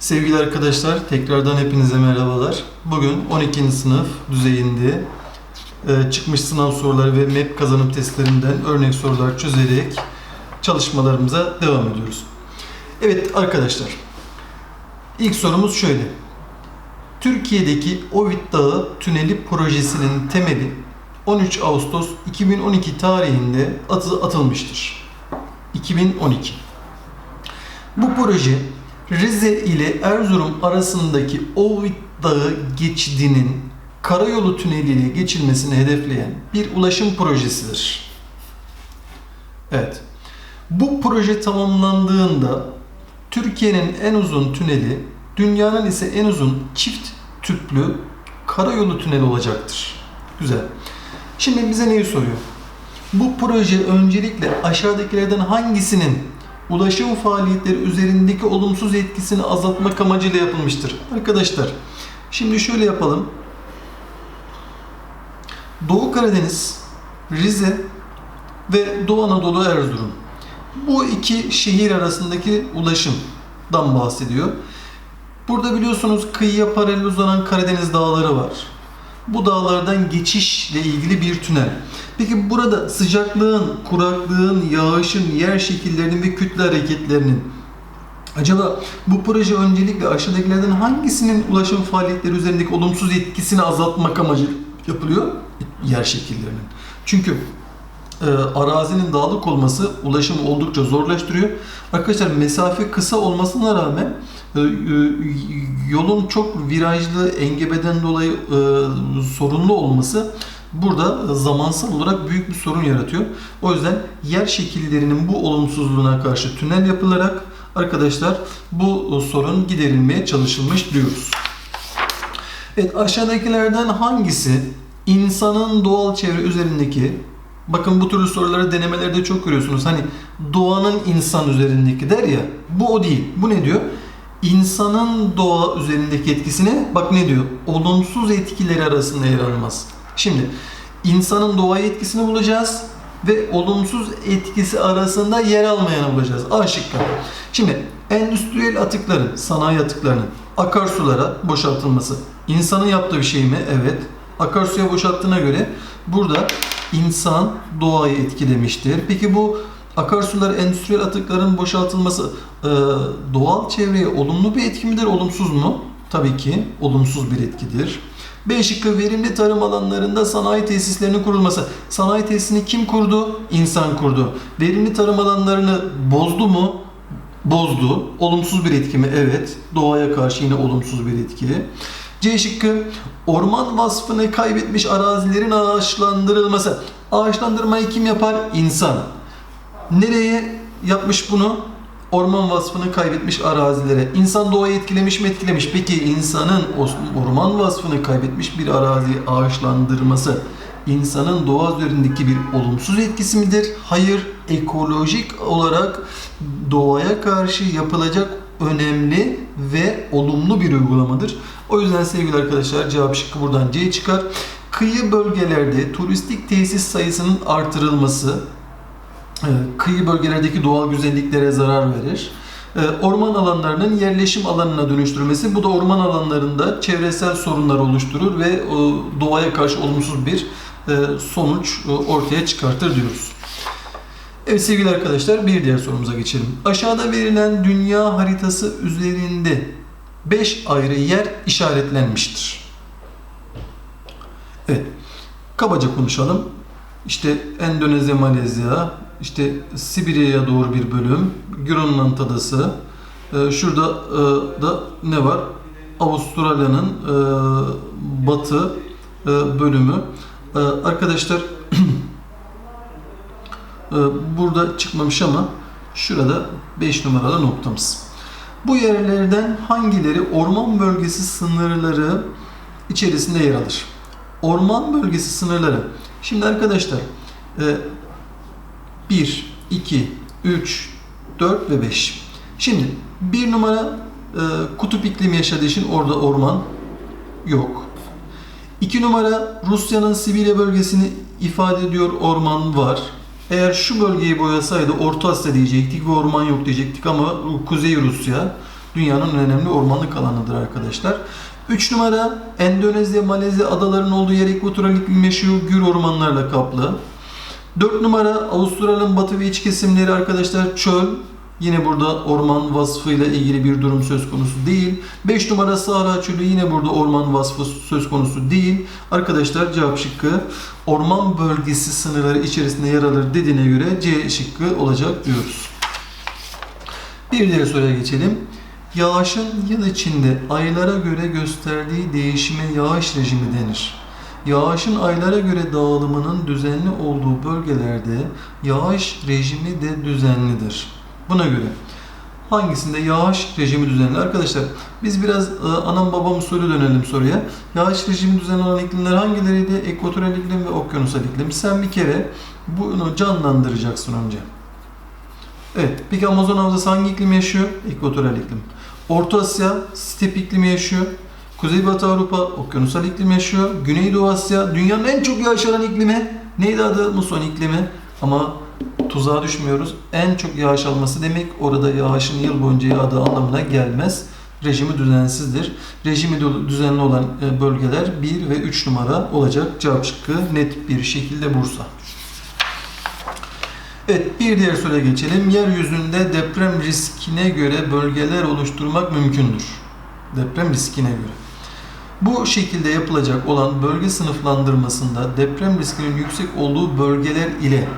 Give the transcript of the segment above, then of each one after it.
Sevgili arkadaşlar, tekrardan hepinize merhabalar. Bugün 12. sınıf düzeyinde e, çıkmış sınav soruları ve MEP kazanım testlerinden örnek sorular çözerek çalışmalarımıza devam ediyoruz. Evet arkadaşlar, ilk sorumuz şöyle. Türkiye'deki Ovid Dağı Tüneli projesinin temeli 13 Ağustos 2012 tarihinde atı atılmıştır. 2012. Bu proje Rize ile Erzurum arasındaki Ovid Dağı geçidinin karayolu tüneliyle geçilmesini hedefleyen bir ulaşım projesidir. Evet. Bu proje tamamlandığında Türkiye'nin en uzun tüneli, dünyanın ise en uzun çift tüplü karayolu tüneli olacaktır. Güzel. Şimdi bize neyi soruyor? Bu proje öncelikle aşağıdakilerden hangisinin ulaşım faaliyetleri üzerindeki olumsuz etkisini azaltmak amacıyla yapılmıştır. Arkadaşlar, şimdi şöyle yapalım. Doğu Karadeniz, Rize ve Doğu Anadolu Erzurum. Bu iki şehir arasındaki ulaşımdan bahsediyor. Burada biliyorsunuz kıyıya paralel uzanan Karadeniz dağları var. Bu dağlardan geçişle ilgili bir tünel. Peki burada sıcaklığın, kuraklığın, yağışın, yer şekillerinin ve kütle hareketlerinin acaba bu proje öncelikle aşağıdakilerden hangisinin ulaşım faaliyetleri üzerindeki olumsuz etkisini azaltmak amacı yapılıyor? Yer şekillerinin. Çünkü e, arazinin dağlık olması ulaşımı oldukça zorlaştırıyor. Arkadaşlar mesafe kısa olmasına rağmen yolun çok virajlı, engebeden dolayı e, sorunlu olması burada zamansal olarak büyük bir sorun yaratıyor. O yüzden yer şekillerinin bu olumsuzluğuna karşı tünel yapılarak arkadaşlar bu sorun giderilmeye çalışılmış diyoruz. Evet aşağıdakilerden hangisi insanın doğal çevre üzerindeki Bakın bu türlü soruları denemelerde çok görüyorsunuz. Hani doğanın insan üzerindeki der ya. Bu o değil. Bu ne diyor? İnsanın doğa üzerindeki etkisine bak ne diyor? Olumsuz etkileri arasında yer almaz. Şimdi insanın doğaya etkisini bulacağız ve olumsuz etkisi arasında yer almayanı bulacağız. A şıkkı. Şimdi endüstriyel atıkların, sanayi atıklarının akarsulara boşaltılması. İnsanın yaptığı bir şey mi? Evet. Akarsuya boşalttığına göre burada insan doğayı etkilemiştir. Peki bu akarsular, endüstriyel atıkların boşaltılması e, doğal çevreye olumlu bir etki midir, olumsuz mu? Tabii ki olumsuz bir etkidir. B şıkkı verimli tarım alanlarında sanayi tesislerinin kurulması. Sanayi tesisini kim kurdu? İnsan kurdu. Verimli tarım alanlarını bozdu mu? Bozdu. Olumsuz bir etki mi? Evet. Doğaya karşı yine olumsuz bir etki. C şıkkı orman vasfını kaybetmiş arazilerin ağaçlandırılması. Ağaçlandırmayı kim yapar? İnsan. Nereye yapmış bunu? Orman vasfını kaybetmiş arazilere. İnsan doğayı etkilemiş mi etkilemiş? Peki insanın orman vasfını kaybetmiş bir araziyi ağaçlandırması insanın doğa üzerindeki bir olumsuz etkisi midir? Hayır, ekolojik olarak doğaya karşı yapılacak önemli ve olumlu bir uygulamadır. O yüzden sevgili arkadaşlar cevap şıkkı buradan C çıkar. Kıyı bölgelerde turistik tesis sayısının artırılması kıyı bölgelerdeki doğal güzelliklere zarar verir. E, orman alanlarının yerleşim alanına dönüştürülmesi bu da orman alanlarında çevresel sorunlar oluşturur ve doğaya karşı olumsuz bir e, sonuç ortaya çıkartır diyoruz. Evet sevgili arkadaşlar bir diğer sorumuza geçelim. Aşağıda verilen dünya haritası üzerinde 5 ayrı yer işaretlenmiştir. Evet. Kabaca konuşalım. İşte Endonezya, Malezya, işte Sibirya'ya doğru bir bölüm, Grönland adası, ee, şurada e, da ne var? Avustralya'nın e, batı e, bölümü. Arkadaşlar burada çıkmamış ama şurada 5 numaralı noktamız. Bu yerlerden hangileri orman bölgesi sınırları içerisinde yer alır? Orman bölgesi sınırları. Şimdi arkadaşlar 1, 2, 3, 4 ve 5. Şimdi bir numara e, kutup iklimi yaşadığı için orada orman yok. 2 numara Rusya'nın Sibirya bölgesini ifade ediyor orman var. Eğer şu bölgeyi boyasaydı Orta Asya diyecektik ve orman yok diyecektik ama Kuzey Rusya. dünyanın önemli ormanlık alanıdır arkadaşlar. 3 numara Endonezya, Malezya adalarının olduğu yer ekvatoral iklim yaşıyor. Gür ormanlarla kaplı. 4 numara Avustralya'nın batı ve iç kesimleri arkadaşlar çöl. Yine burada orman vasfıyla ilgili bir durum söz konusu değil. 5 numara Sahra Çölü yine burada orman vasfı söz konusu değil. Arkadaşlar cevap şıkkı orman bölgesi sınırları içerisinde yer alır dediğine göre C şıkkı olacak diyoruz. Bir diğer soruya geçelim. Yağışın yıl içinde aylara göre gösterdiği değişime yağış rejimi denir. Yağışın aylara göre dağılımının düzenli olduğu bölgelerde yağış rejimi de düzenlidir. Buna göre hangisinde yağış rejimi düzenli? Arkadaşlar biz biraz e, anam babam usulü dönelim soruya. Yağış rejimi düzenli olan iklimler hangileriydi? Ekvatoral iklim ve okyanusal iklim. Sen bir kere bunu canlandıracaksın önce. Evet. Peki Amazon havzası hangi iklim yaşıyor? Ekvatoral iklim. Orta Asya step iklimi yaşıyor. Kuzeybatı Avrupa okyanusal iklim yaşıyor. Güneydoğu Asya dünyanın en çok yağış alan iklimi. Neydi adı? Muson iklimi. Ama tuzağa düşmüyoruz. En çok yağış alması demek orada yağışın yıl boyunca yağdığı anlamına gelmez. Rejimi düzensizdir. Rejimi düzenli olan e, bölgeler 1 ve 3 numara olacak. Cevap şıkkı net bir şekilde Bursa. Evet bir diğer soruya geçelim. Yeryüzünde deprem riskine göre bölgeler oluşturmak mümkündür. Deprem riskine göre. Bu şekilde yapılacak olan bölge sınıflandırmasında deprem riskinin yüksek olduğu bölgeler ile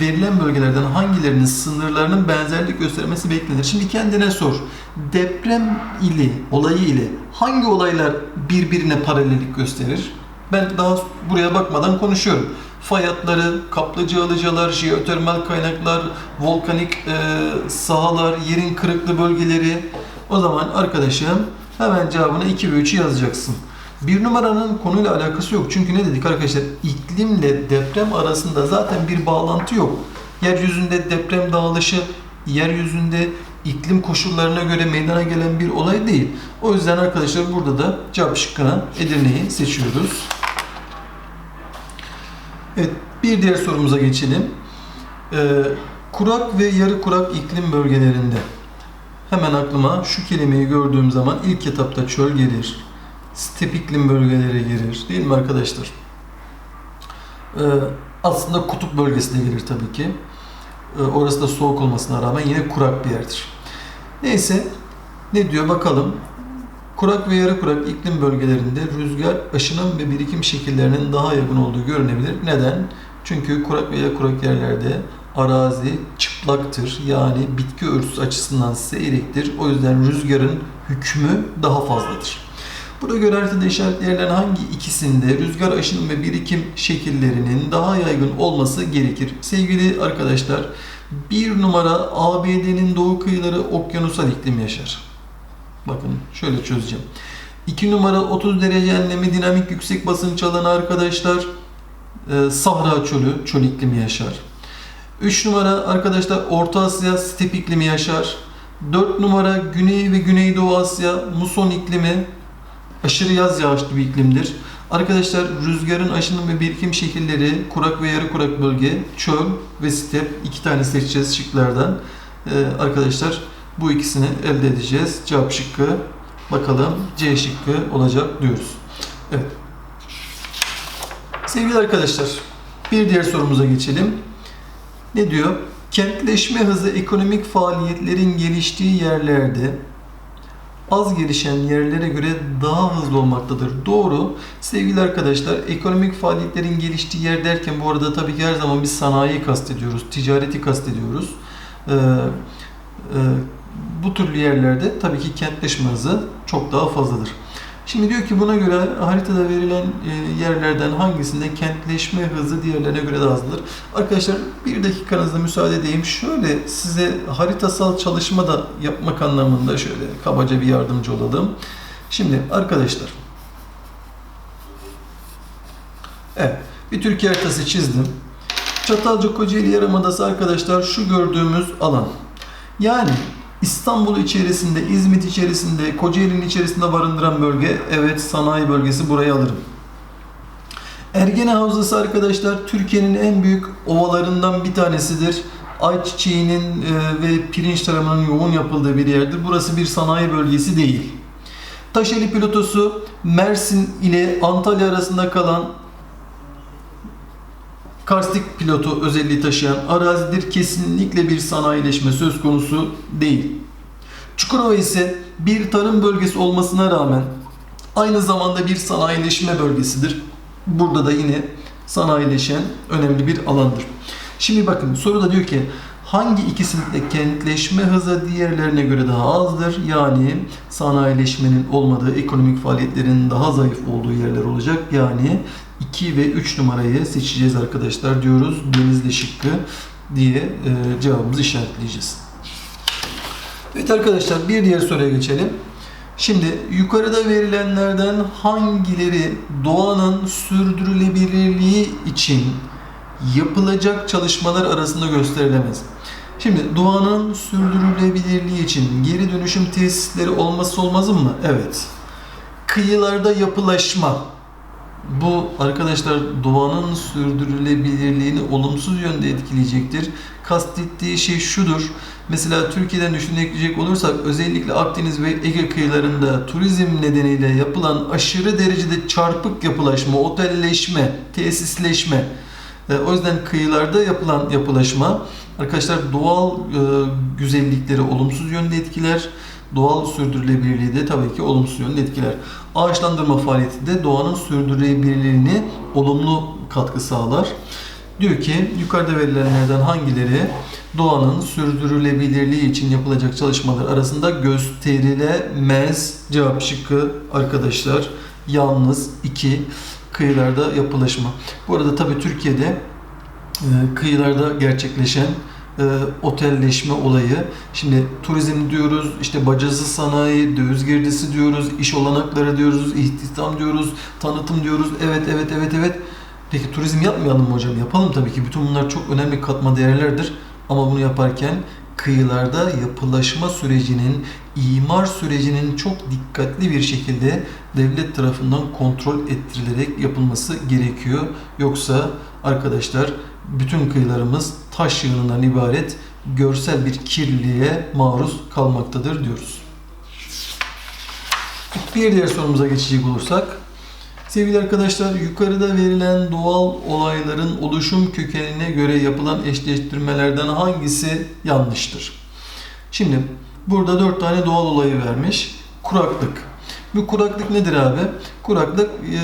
verilen bölgelerden hangilerinin sınırlarının benzerlik göstermesi beklenir? Şimdi kendine sor. Deprem ili, olayı ile hangi olaylar birbirine paralellik gösterir? Ben daha buraya bakmadan konuşuyorum. Fay hatları, kaplıca alıcılar, jeotermal kaynaklar, volkanik e, sahalar, yerin kırıklı bölgeleri. O zaman arkadaşım hemen cevabına 2 ve 3'ü yazacaksın. Bir numaranın konuyla alakası yok. Çünkü ne dedik arkadaşlar? İklimle deprem arasında zaten bir bağlantı yok. Yeryüzünde deprem dağılışı, yeryüzünde iklim koşullarına göre meydana gelen bir olay değil. O yüzden arkadaşlar burada da cevap şıkkına Edirne'yi seçiyoruz. Evet, bir diğer sorumuza geçelim. Ee, kurak ve yarı kurak iklim bölgelerinde hemen aklıma şu kelimeyi gördüğüm zaman ilk etapta çöl gelir, step iklim bölgeleri gelir değil mi arkadaşlar? Ee, aslında kutup bölgesi de gelir tabii ki. Ee, orası da soğuk olmasına rağmen yine kurak bir yerdir. Neyse ne diyor bakalım. Kurak ve yarı kurak iklim bölgelerinde rüzgar aşınım ve birikim şekillerinin daha yaygın olduğu görünebilir. Neden? Çünkü kurak ve yarı kurak yerlerde arazi çıplaktır. Yani bitki örtüsü açısından seyrektir. O yüzden rüzgarın hükmü daha fazladır. Burada göre haritada hangi ikisinde rüzgar aşınım ve birikim şekillerinin daha yaygın olması gerekir? Sevgili arkadaşlar, bir numara ABD'nin doğu kıyıları okyanusal iklim yaşar. Bakın şöyle çözeceğim. 2 numara 30 derece enlemi dinamik yüksek basınç alanı arkadaşlar. Ee, Sahra çölü, çöl iklimi yaşar. 3 numara arkadaşlar Orta Asya step iklimi yaşar. 4 numara Güney ve Güneydoğu Asya muson iklimi aşırı yaz yağışlı bir iklimdir. Arkadaşlar rüzgarın aşınım ve birikim şekilleri kurak ve yarı kurak bölge, çöl ve step iki tane seçeceğiz şıklardan. Ee, arkadaşlar bu ikisini elde edeceğiz. Cevap şıkkı bakalım C şıkkı olacak diyoruz. Evet. Sevgili arkadaşlar bir diğer sorumuza geçelim. Ne diyor? Kentleşme hızı ekonomik faaliyetlerin geliştiği yerlerde az gelişen yerlere göre daha hızlı olmaktadır. Doğru. Sevgili arkadaşlar, ekonomik faaliyetlerin geliştiği yer derken bu arada tabii ki her zaman biz sanayiyi kastediyoruz, ticareti kastediyoruz. Ee, e, bu türlü yerlerde tabii ki kentleşme hızı çok daha fazladır. Şimdi diyor ki buna göre haritada verilen e, yerlerden hangisinde kentleşme hızı diğerlerine göre daha hızlıdır? Arkadaşlar bir dakikanızda müsaade edeyim. Şöyle size haritasal çalışma da yapmak anlamında şöyle kabaca bir yardımcı olalım. Şimdi arkadaşlar Evet bir Türkiye haritası çizdim. Çatalca Kocaeli Yarımadası arkadaşlar şu gördüğümüz alan. Yani İstanbul içerisinde, İzmit içerisinde, Kocaeli'nin içerisinde barındıran bölge, evet sanayi bölgesi burayı alırım. Ergene Havzası arkadaşlar Türkiye'nin en büyük ovalarından bir tanesidir. ayçiçeğinin e, ve pirinç tarımının yoğun yapıldığı bir yerdir. Burası bir sanayi bölgesi değil. Taşeli platosu Mersin ile Antalya arasında kalan karstik pilotu özelliği taşıyan arazidir. Kesinlikle bir sanayileşme söz konusu değil. Çukurova ise bir tarım bölgesi olmasına rağmen aynı zamanda bir sanayileşme bölgesidir. Burada da yine sanayileşen önemli bir alandır. Şimdi bakın soruda diyor ki hangi ikisinde kentleşme hızı diğerlerine göre daha azdır? Yani sanayileşmenin olmadığı, ekonomik faaliyetlerin daha zayıf olduğu yerler olacak. Yani 2 ve 3 numarayı seçeceğiz arkadaşlar diyoruz. Denizli şıkkı diye e, cevabımızı işaretleyeceğiz. Evet arkadaşlar bir diğer soruya geçelim. Şimdi yukarıda verilenlerden hangileri doğanın sürdürülebilirliği için yapılacak çalışmalar arasında gösterilemez? Şimdi doğanın sürdürülebilirliği için geri dönüşüm tesisleri olması olmazı mı? Evet. Kıyılarda yapılaşma. Bu arkadaşlar doğanın sürdürülebilirliğini olumsuz yönde etkileyecektir. Kastettiği şey şudur. Mesela Türkiye'den düşünecek olursak özellikle Akdeniz ve Ege kıyılarında turizm nedeniyle yapılan aşırı derecede çarpık yapılaşma, otelleşme, tesisleşme. E, O yüzden kıyılarda yapılan yapılaşma arkadaşlar doğal e, güzellikleri olumsuz yönde etkiler. Doğal sürdürülebilirliği de tabii ki olumsuz yönde etkiler. Ağaçlandırma faaliyeti de doğanın sürdürülebilirliğini olumlu katkı sağlar. Diyor ki yukarıda verilenlerden hangileri doğanın sürdürülebilirliği için yapılacak çalışmalar arasında gösterilemez cevap şıkkı arkadaşlar. Yalnız 2 kıyılarda yapılaşma. Bu arada tabii Türkiye'de e, kıyılarda gerçekleşen e, otelleşme olayı. Şimdi turizm diyoruz, işte bacası sanayi, döviz girdisi diyoruz, iş olanakları diyoruz, istihdam diyoruz, tanıtım diyoruz. Evet, evet, evet, evet. Peki turizm yapmayalım mı hocam? Yapalım tabii ki. Bütün bunlar çok önemli katma değerlerdir. Ama bunu yaparken kıyılarda yapılaşma sürecinin, imar sürecinin çok dikkatli bir şekilde devlet tarafından kontrol ettirilerek yapılması gerekiyor. Yoksa arkadaşlar bütün kıyılarımız taş yığınından ibaret görsel bir kirliliğe maruz kalmaktadır diyoruz. Bir diğer sorumuza geçecek olursak Sevgili arkadaşlar, yukarıda verilen doğal olayların oluşum kökenine göre yapılan eşleştirmelerden hangisi yanlıştır? Şimdi burada dört tane doğal olayı vermiş. Kuraklık. Bu kuraklık nedir abi? Kuraklık e,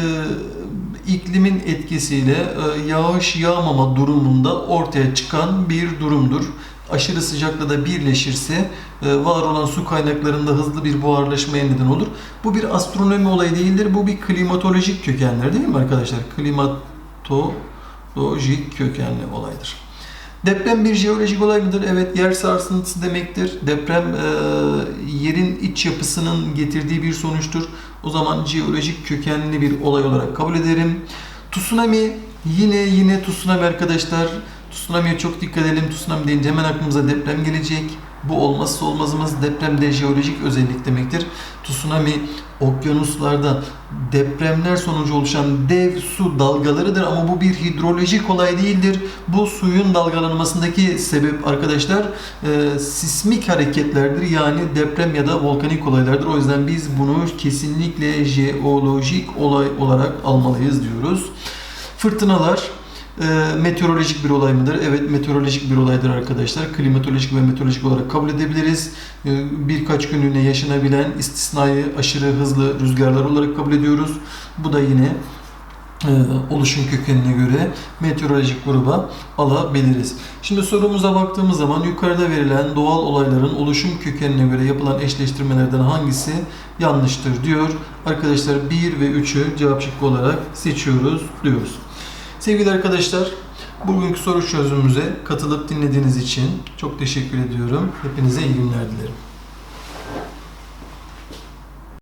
iklimin etkisiyle e, yağış yağmama durumunda ortaya çıkan bir durumdur. Aşırı sıcakla da birleşirse e, var olan su kaynaklarında hızlı bir buharlaşmaya neden olur. Bu bir astronomi olayı değildir. Bu bir klimatolojik kökenler değil mi arkadaşlar? Klimatolojik kökenli olaydır. Deprem bir jeolojik olay mıdır? Evet, yer sarsıntısı demektir. Deprem e, yerin iç yapısının getirdiği bir sonuçtur. O zaman jeolojik kökenli bir olay olarak kabul ederim. Tsunami yine yine tsunami arkadaşlar. Tsunami'ye çok dikkat edelim. Tsunami deyince hemen aklımıza deprem gelecek. Bu olmazsa olmazımız deprem de jeolojik özellik demektir. Tsunami okyanuslarda depremler sonucu oluşan dev su dalgalarıdır ama bu bir hidrolojik olay değildir. Bu suyun dalgalanmasındaki sebep arkadaşlar e, sismik hareketlerdir yani deprem ya da volkanik olaylardır. O yüzden biz bunu kesinlikle jeolojik olay olarak almalıyız diyoruz. Fırtınalar e, meteorolojik bir olay mıdır? Evet meteorolojik bir olaydır arkadaşlar. Klimatolojik ve meteorolojik olarak kabul edebiliriz. E, birkaç günlüğüne yaşanabilen istisnai aşırı hızlı rüzgarlar olarak kabul ediyoruz. Bu da yine e, oluşum kökenine göre meteorolojik gruba alabiliriz. Şimdi sorumuza baktığımız zaman yukarıda verilen doğal olayların oluşum kökenine göre yapılan eşleştirmelerden hangisi yanlıştır diyor. Arkadaşlar 1 ve 3'ü cevap şıkkı olarak seçiyoruz diyoruz. Sevgili arkadaşlar, bugünkü soru çözümümüze katılıp dinlediğiniz için çok teşekkür ediyorum. Hepinize iyi günler dilerim.